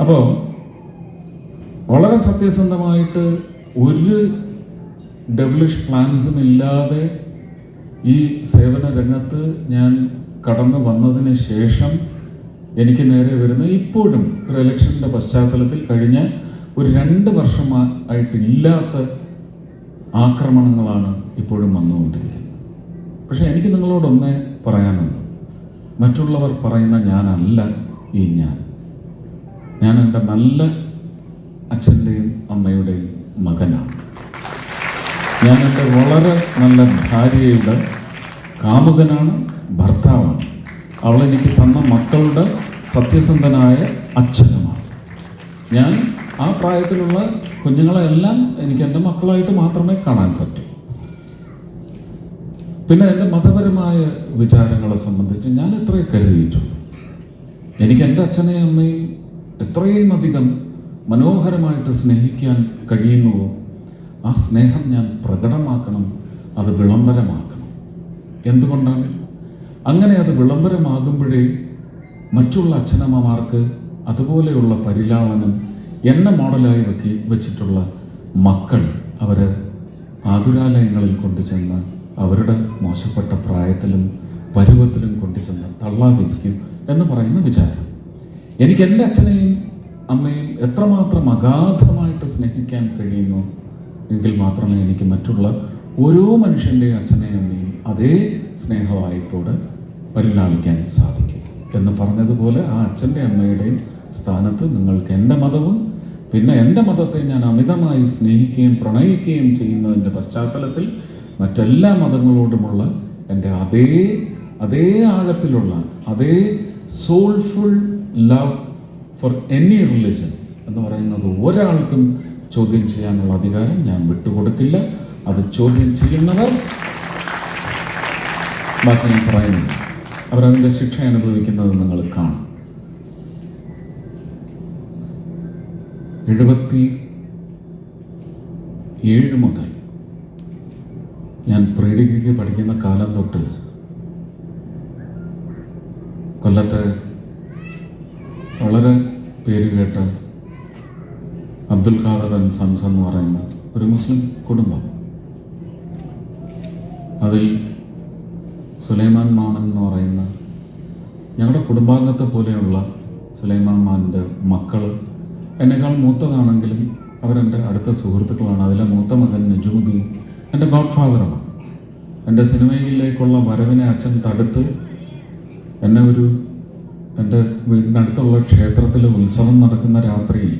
അപ്പോൾ വളരെ സത്യസന്ധമായിട്ട് ഒരു ഡെവലിഷ് പ്ലാൻസും ഇല്ലാതെ ഈ സേവന രംഗത്ത് ഞാൻ കടന്നു വന്നതിന് ശേഷം എനിക്ക് നേരെ വരുന്ന ഇപ്പോഴും ഒരു ഇലക്ഷന്റെ പശ്ചാത്തലത്തിൽ കഴിഞ്ഞ ഒരു രണ്ട് വർഷമായിട്ടില്ലാത്ത ആക്രമണങ്ങളാണ് ഇപ്പോഴും വന്നുകൊണ്ടിരിക്കുന്നത്. പക്ഷേ എനിക്ക് നിങ്ങളോടൊന്നേ പറയാനുണ്ട് മറ്റുള്ളവർ പറയുന്ന ഞാനല്ല ഈ ഞാൻ. ഞാൻ എന്റെ നല്ല അച്ഛന്റെയും അമ്മയുടെയും മകനാണ്. ഞാൻ എന്റെ വളരെ നല്ല ഭാര്യയുടെ കാമുകനാണ് ഭർത്താവാണ്. അവളെനിക്ക് തന്ന മക്കളുടെ സത്യസന്ധനായ അച്ഛനുമാണ്. ഞാൻ ആ പ്രായത്തിലുള്ള കുഞ്ഞുങ്ങളെല്ലാം എനിക്ക് എന്റെ മക്കളായിട്ട് മാത്രമേ കാണാൻ പറ്റൂ. പിന്നെ എന്റെ മതപരമായ വിചാരങ്ങളെ സംബന്ധിച്ച് ഞാൻ ഇത്രയും കരുതിയിട്ടുണ്ട്. എനിക്ക് എന്റെ അച്ഛനെയും അമ്മയും എത്രയും അധികം മനോഹരമായിട്ട് സ്നേഹിക്കാൻ കഴിയുന്നുവോ ആ സ്നേഹം ഞാൻ പ്രകടമാക്കണം അത് വിളംബരമാക്കണം. എന്തുകൊണ്ടാണ്? അങ്ങനെ അത് വിളംബരമാകുമ്പോഴേ മറ്റുള്ള അച്ഛനമ്മമാർക്ക് അതുപോലെയുള്ള പരിലാളനം എന്നെ മോഡലായി വെക്കി വെച്ചിട്ടുള്ള മക്കൾ അവർ ആതുരാലയങ്ങളിൽ കൊണ്ടുചെന്ന് അവരുടെ മോശപ്പെട്ട പ്രായത്തിലും പരുവത്തിലും കൊണ്ടുചെന്ന് തള്ളാതിരിക്കും എന്ന് പറയുന്ന വിചാരം. എനിക്ക് എന്റെ അച്ഛനെയും അമ്മയും എത്രമാത്രം അഗാധമായിട്ട് സ്നേഹിക്കാൻ കഴിയുന്നു എങ്കിൽ മാത്രമേ എനിക്ക് മറ്റുള്ള ഓരോ മനുഷ്യന്റെയും അച്ഛനെയും അമ്മയും അതേ സ്നേഹവായ്പോടെ പരിലാളിക്കാൻ സാധിക്കും. എന്ന് പറഞ്ഞതുപോലെ ആ അച്ഛന്റെ അമ്മയുടെയും സ്ഥാനത്ത് നിങ്ങൾക്ക് എന്റെ മതവും പിന്നെ എന്റെ മതത്തെ ഞാൻ അമിതമായി സ്നേഹിക്കുകയും പ്രണയിക്കുകയും ചെയ്യുന്നതിന്റെ പശ്ചാത്തലത്തിൽ മറ്റെല്ലാ മതങ്ങളോടുമുള്ള എന്റെ അതേ അതേ ആഴത്തിലുള്ള അതേ soulful love for any religion എന്ന് പറയുന്നത് ഒരാൾക്കും ചോദ്യം ചെയ്യാനുള്ള അധികാരം ഞാൻ വിട്ടുകൊടുക്കില്ല. അത് ചോദ്യം ചെയ്യുന്നവർ ബാക്കി ഞാൻ പറയുന്നില്ല. അവരതിന്റെ ശിക്ഷ അനുഭവിക്കുന്നത് നിങ്ങൾ കാണും. എഴുപത്തി ഏഴ് മുതൽ ഞാൻ പ്രീഡിഗ്രിക്ക് പഠിക്കുന്ന കാലം തൊട്ട് കൊല്ലത്ത് വളരെ പേര് കേട്ട അബ്ദുൽ ഖാദർ അൻ സൺസ് എന്ന് പറയുന്ന ഒരു മുസ്ലിം കുടുംബം. അതിൽ സുലൈമാൻ മാമൻ എന്ന് പറയുന്ന ഞങ്ങളുടെ കുടുംബാംഗത്തെ പോലെയുള്ള സുലൈമാൻ മാമന്റെ മക്കൾ എന്നെക്കാൾ മൂത്തതാണെങ്കിലും അവരെന്റെ അടുത്ത സുഹൃത്തുക്കളാണ്. അതിലെ മൂത്ത മകൻ നജൂദി എന്റെ ഗോഡ് ഫാദറാണ് എന്റെ സിനിമയിലേക്കുള്ള വരവിനെ അച്ഛൻ തടുത്ത് എന്നെ ഒരു എന്റെ വീടിനടുത്തുള്ള ക്ഷേത്രത്തിൽ ഉത്സവം നടക്കുന്ന രാത്രിയിൽ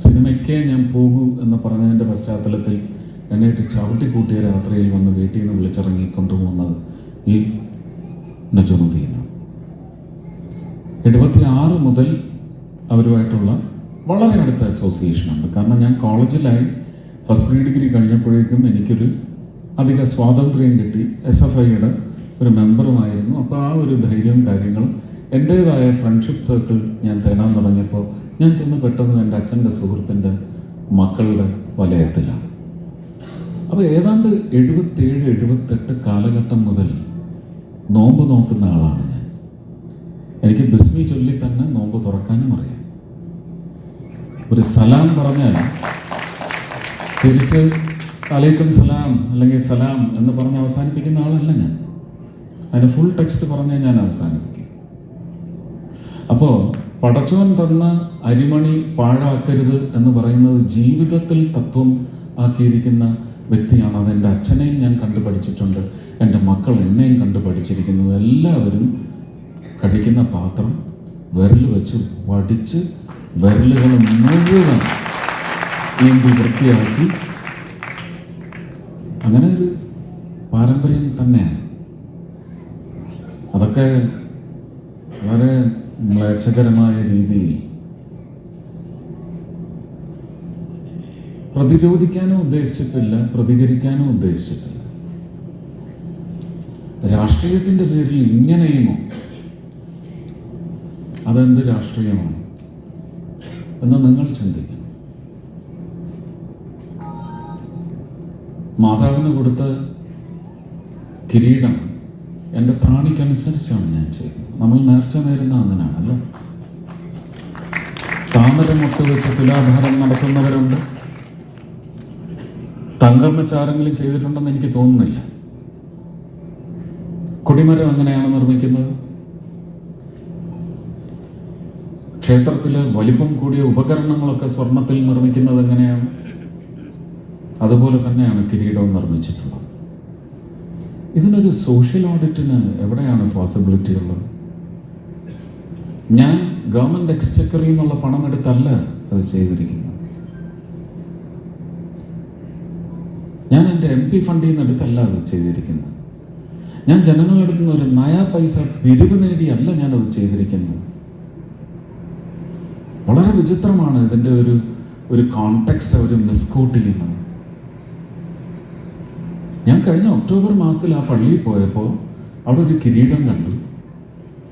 സിനിമയ്ക്കേ ഞാൻ പോകൂ എന്ന് പറഞ്ഞതിന്റെ പശ്ചാത്തലത്തിൽ എന്നെ ഇട്ട് ചവിട്ടിക്കൂട്ടിയ രാത്രിയിൽ വന്ന് വീട്ടിൽ നിന്ന് വിളിച്ചിറങ്ങി കൊണ്ടുപോകുന്നത് ഈ നജുമുദ്ദീനാണ്. എഴുപത്തി ആറ് മുതൽ അവരുമായിട്ടുള്ള വളരെ അടുത്ത അസോസിയേഷനുണ്ട് കാരണം ഞാൻ കോളേജിലായി ഫസ്റ്റ് പ്രീ ഡിഗ്രി കഴിഞ്ഞപ്പോഴേക്കും എനിക്കൊരു അധിക സ്വാതന്ത്ര്യം കിട്ടി. എസ് എഫ് ഐയുടെ ഒരു മെമ്പറുമായിരുന്നു അപ്പോൾ ആ ഒരു ധൈര്യവും കാര്യങ്ങളും എന്റേതായ ഫ്രണ്ട്ഷിപ്പ് സർക്കിൾ ഞാൻ തേടാൻ തുടങ്ങിയപ്പോൾ ഞാൻ ചെന്ന് പെട്ടെന്ന് എന്റെ അച്ഛന്റെ സുഹൃത്തിന്റെ മക്കളുടെ വലയത്തിലാണ്. അപ്പോൾ ഏതാണ്ട് എഴുപത്തേഴ് എഴുപത്തെട്ട് കാലഘട്ടം മുതൽ നോമ്പ് നോക്കുന്ന ആളാണ് ഞാൻ. എനിക്ക് ബിസ്മി ചൊല്ലി തന്നെ നോമ്പ് തുറക്കാനും അറിയാം. ഒരു സലാം പറഞ്ഞാൽ തിരിച്ച് അലൈക്കും സലാം അല്ലെങ്കിൽ സലാം എന്ന് പറഞ്ഞ് അവസാനിപ്പിക്കുന്ന ആളല്ല ഞാൻ. അതിന് ഫുൾ ടെക്സ്റ്റ് പറഞ്ഞേ ഞാൻ അവസാനിപ്പിക്കും. അപ്പോൾ പടച്ചവൻ തന്ന അരിമണി പാഴാക്കരുത് എന്ന് പറയുന്നത് ജീവിതത്തിൽ തത്വം ആക്കിയിരിക്കുന്ന വ്യക്തിയാണ്. അത് എന്റെ അച്ഛനെയും ഞാൻ കണ്ടു പഠിച്ചിട്ടുണ്ട്. എന്റെ മക്കൾ എന്നെയും കണ്ടു പഠിച്ചിരിക്കുന്നു. എല്ലാവരും കഴിക്കുന്ന പാത്രം വിരൽ വെച്ച് വടിച്ച് വിരലുകൾ മുഴുവൻ ഏന്തി വൃത്തിയാക്കി. അങ്ങനെ ഒരു പാരമ്പര്യം തന്നെയാണ്. അതൊക്കെ വളരെ മ്ലേച്ഛകരമായ രീതിയിൽ പ്രതിരോധിക്കാനും ഉദ്ദേശിച്ചിട്ടില്ല പ്രതികരിക്കാനും ഉദ്ദേശിച്ചിട്ടില്ല. രാഷ്ട്രീയത്തിന്റെ പേരിൽ ഇങ്ങനെയുമോ അതെന്ത് രാഷ്ട്രീയമാണ് എന്ന് നിങ്ങൾ ചിന്തിക്കണം. മാതാവിന് കൊടുത്ത കിരീടം എന്റെ പ്രാണിക്കനുസരിച്ചാണ് ഞാൻ ചെയ്യുന്നത്. നമ്മൾ നേർച്ച നേരുന്ന അങ്ങനെയാണല്ലോ താമരമൊട്ട് വെച്ച് തുലാഭാരം നടത്തുന്നവരുണ്ട്. തങ്കം വെച്ച് ആരെങ്കിലും ചെയ്തിട്ടുണ്ടെന്ന് എനിക്ക് തോന്നുന്നില്ല. കൊടിമരം എങ്ങനെയാണ് നിർമ്മിക്കുന്നത്? ക്ഷേത്രത്തിലെ വലിപ്പം കൂടിയ ഉപകരണങ്ങളൊക്കെ സ്വർണത്തിൽ നിർമ്മിക്കുന്നത് എങ്ങനെയാണ്? അതുപോലെ തന്നെയാണ് കിരീടവും നിർമ്മിച്ചിട്ടുള്ളത്. ഇതിനൊരു സോഷ്യൽ ഓഡിറ്റിന് എവിടെയാണ് പോസിബിലിറ്റി ഉള്ളത്? ഞാൻ ഗവൺമെന്റ് എക്സ്ചക്കറിൽ നിന്നുള്ള പണം എടുത്തല്ല അത് ചെയ്തിരിക്കുന്നത്. ഞാൻ എന്റെ എം പി ഫണ്ടിൽ നിന്ന് എടുത്തല്ല അത് ചെയ്തിരിക്കുന്നത്. ഞാൻ ജനങ്ങളുടെ നിന്ന് ഒരു നയ പൈസ പിരിവ് നേടിയല്ല ഞാനത് ചെയ്തിരിക്കുന്നത്. വളരെ വിചിത്രമാണ് ഇതിന്റെ ഒരു ഒരു കോണ്ടെക്സ്റ്റ് അവർ മിസ്കോട്ട് ചെയ്യുന്നത്. ഞാൻ കഴിഞ്ഞ ഒക്ടോബർ മാസത്തിൽ ആ പള്ളിയിൽ പോയപ്പോൾ അവിടെ ഒരു കിരീടം കണ്ടു.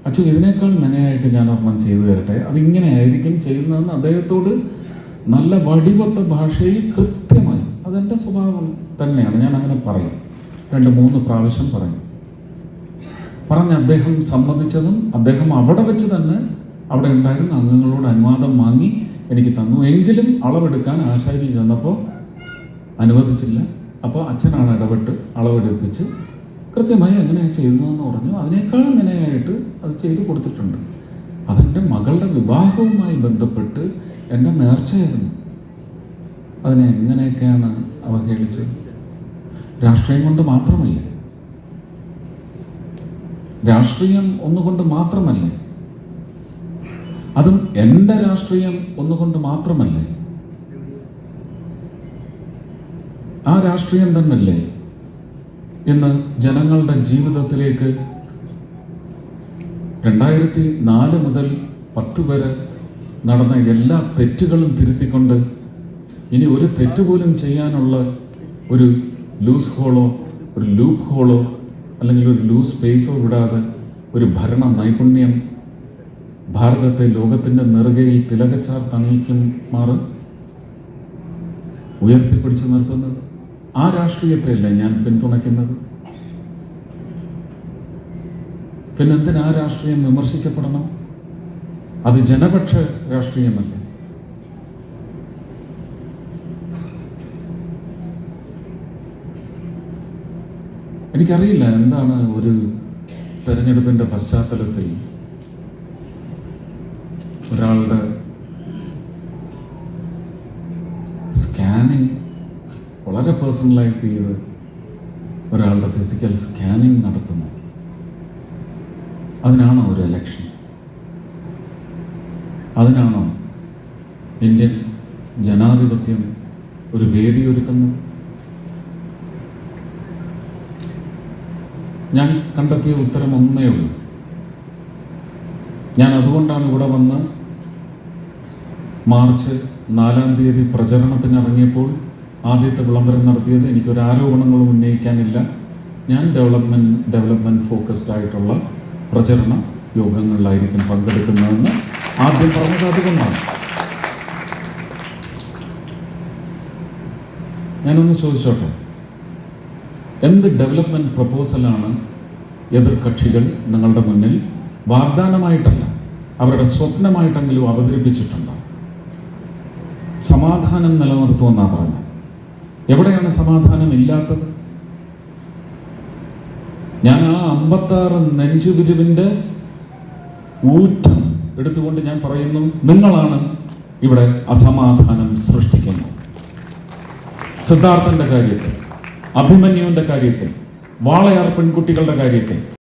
അച്ഛൻ ഇതിനേക്കാൾ മെനയായിട്ട് ഞാൻ ഒരെണ്ണം ചെയ്തു തരട്ടെ? അതിങ്ങനെ ആയിരിക്കും ചെയ്യുന്നതെന്ന് അദ്ദേഹത്തോട് നല്ല വടിവത്ത ഭാഷയിൽ കൃത്യമായി അതെന്റെ സ്വഭാവം തന്നെയാണ് ഞാൻ അങ്ങനെ പറയും. രണ്ട് മൂന്ന് പ്രാവശ്യം പറയും. പറഞ്ഞ് അദ്ദേഹം സമ്മതിച്ചതും അദ്ദേഹം അവിടെ വെച്ച് തന്നെ അവിടെ ഉണ്ടായിരുന്ന അംഗങ്ങളോട് അനുവാദം വാങ്ങി എനിക്ക് തന്നു. എങ്കിലും അളവെടുക്കാൻ ആശാരി ചെന്നപ്പോൾ അനുവദിച്ചില്ല. അപ്പോൾ അച്ഛനാണ് ഇടപെട്ട് അളവെടുപ്പിച്ച് കൃത്യമായി എങ്ങനെയാണ് ചെയ്യുന്നതെന്ന് പറഞ്ഞു. അതിനേക്കാൾ വിനയായിട്ട് അത് ചെയ്തു കൊടുത്തിട്ടുണ്ട്. അതെന്റെ മകളുടെ വിവാഹവുമായി ബന്ധപ്പെട്ട് എന്റെ നേർച്ചയായിരുന്നു. അതിനെ എങ്ങനെയൊക്കെയാണ് അവഹേളിച്ചത്? രാഷ്ട്രീയം കൊണ്ട് മാത്രമല്ല. രാഷ്ട്രീയം ഒന്നുകൊണ്ട് മാത്രമല്ല. അതും എന്റെ രാഷ്ട്രീയം ഒന്നുകൊണ്ട് മാത്രമല്ലേ. ആ രാഷ്ട്രീയം തന്നല്ലേ ഇന്ന് ജനങ്ങളുടെ ജീവിതത്തിലേക്ക് രണ്ടായിരത്തി നാല് മുതൽ പത്ത് വരെ നടന്ന എല്ലാ തെറ്റുകളും തിരുത്തിക്കൊണ്ട് ഇനി ഒരു തെറ്റുപോലും ചെയ്യാനുള്ള ഒരു ലൂസ് ഹോളോ ഒരു ലൂപ്പ് ഹോളോ അല്ലെങ്കിൽ ഒരു ലൂസ് സ്പേസോ വിടാതെ ഒരു ഭരണ നൈപുണ്യം ഭാരതത്തെ ലോകത്തിന്റെ നെറുകയിൽ തിലകച്ചാർ തണിയിക്കുമാറ് ഉയർത്തിപ്പിടിച്ചു നിർത്തുന്നത്. ആ രാഷ്ട്രീയത്തെയല്ല ഞാൻ പിന്തുണയ്ക്കുന്നത്? പിന്നെന്തിനാ ആ രാഷ്ട്രീയം വിമർശിക്കപ്പെടണം? അത് ജനപക്ഷ രാഷ്ട്രീയമല്ല? എനിക്കറിയില്ല എന്താണ് ഒരു തെരഞ്ഞെടുപ്പിന്റെ പശ്ചാത്തലത്തിൽ ഒരാളുടെ വളരെ പേഴ്സണലൈസ് ചെയ്ത് ഒരാളുടെ ഫിസിക്കൽ സ്കാനിങ് നടത്തുന്നത്? അതിനാണോ ഒരു എലക്ഷൻ അതിനാണോ ഇന്ത്യൻ ജനാധിപത്യം ഒരു വേദി ഒരുക്കുന്നത് ഞാൻ കണ്ടെത്തിയ ഉത്തരം ഒന്നേ ഉള്ളൂ. ഞാൻ അതുകൊണ്ടാണ് ഇവിടെ വന്ന് മാർച്ച് നാലാം തീയതി പ്രചരണത്തിന് ഇറങ്ങിയപ്പോൾ ആദ്യത്തെ വിളംബരം നടത്തിയത് എനിക്കൊരു ആരോപണങ്ങളും ഉന്നയിക്കാനില്ല. ഞാൻ ഡെവലപ്മെന്റ് ഡെവലപ്മെന്റ് ഫോക്കസ്ഡ് ആയിട്ടുള്ള പ്രചരണ യോഗങ്ങളിലായിരിക്കും പങ്കെടുക്കുന്നതെന്ന് ആദ്യം പറഞ്ഞത് അതുകൊണ്ടാണ്. ഞാനൊന്ന് ചോദിച്ചോട്ടെ? എന്ത് ഡെവലപ്മെന്റ് പ്രപ്പോസലാണ് എതിർ കക്ഷികൾ നിങ്ങളുടെ മുന്നിൽ വാഗ്ദാനമായിട്ടല്ല അവരുടെ സ്വപ്നമായിട്ടെങ്കിലും അവതരിപ്പിച്ചിട്ടുണ്ടോ? സമാധാനം നിലനിർത്തുമെന്നാണ് പറഞ്ഞത്. എവിടെയാണ് സമാധാനം ഇല്ലാത്തത് ഞാൻ ആ അമ്പത്താറ് നെഞ്ചുതിരിവിന്റെ ഊറ്റം എടുത്തുകൊണ്ട് ഞാൻ പറയുന്നു നിങ്ങളാണ് ഇവിടെ അസമാധാനം സൃഷ്ടിക്കുന്നത്. സിദ്ധാർത്ഥന്റെ കാര്യത്തിൽ അഭിമന്യുവിന്റെ കാര്യത്തിൽ വാളയാർ പെൺകുട്ടികളുടെ കാര്യത്തിൽ.